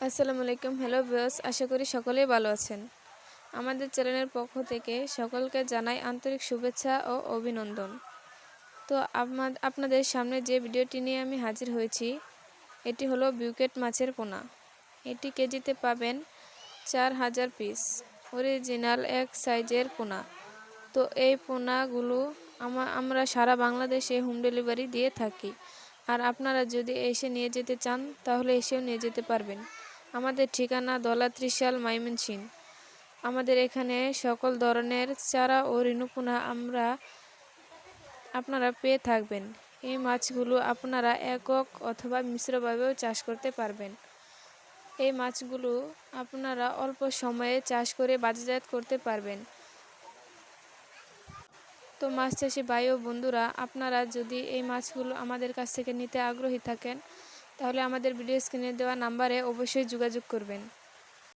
আসসালামু আলাইকুম। Hello viewers আশা করি সকলেই ভালো আছেন। আমাদের চ্যানেলের পক্ষ থেকে সকলকে জানাই আন্তরিক শুভেচ্ছা ও অভিনন্দন। তো আপনাদের সামনে যে ভিডিওটি নিয়ে আমি হাজির হয়েছি, এটি হলো বিউকেট মাছের পোনা। এটি কেজিতে পাবেন চার হাজার পিস। অরিজিনাল এক সাইজের পোনা। তো এই পোনাগুলো আমা- আমরা সারা বাংলাদেশে হোম ডেলিভারি দিয়ে থাকি। আর আপনারা যদি এসে নিয়ে যেতে চান, তাহলে এসেও নিয়ে যেতে পারবেন। আমাদের ঠিকানা দলা ত্রিশাল মাইমনসিং আমাদের এখানে সকল ধরনের চারা ও ঋণুপোনা আমরা, আপনারা পেয়ে থাকবেন। এই মাছগুলো আপনারা একক অথবা মিশ্রভাবেও চাষ করতে পারবেন। এই মাছগুলো আপনারা অল্প সময়ে চাষ করে বাজারজাত করতে পারবেন। তো মাছ চাষি ভাই ও বন্ধুরা, আপনারা যদি এই মাছগুলো আমাদের কাছ থেকে নিতে আগ্রহী থাকেন তাহলে আমাদের ভিডিও স্ক্রিনে দেওয়া নাম্বারে অবশ্যই যোগাযোগ করবেন।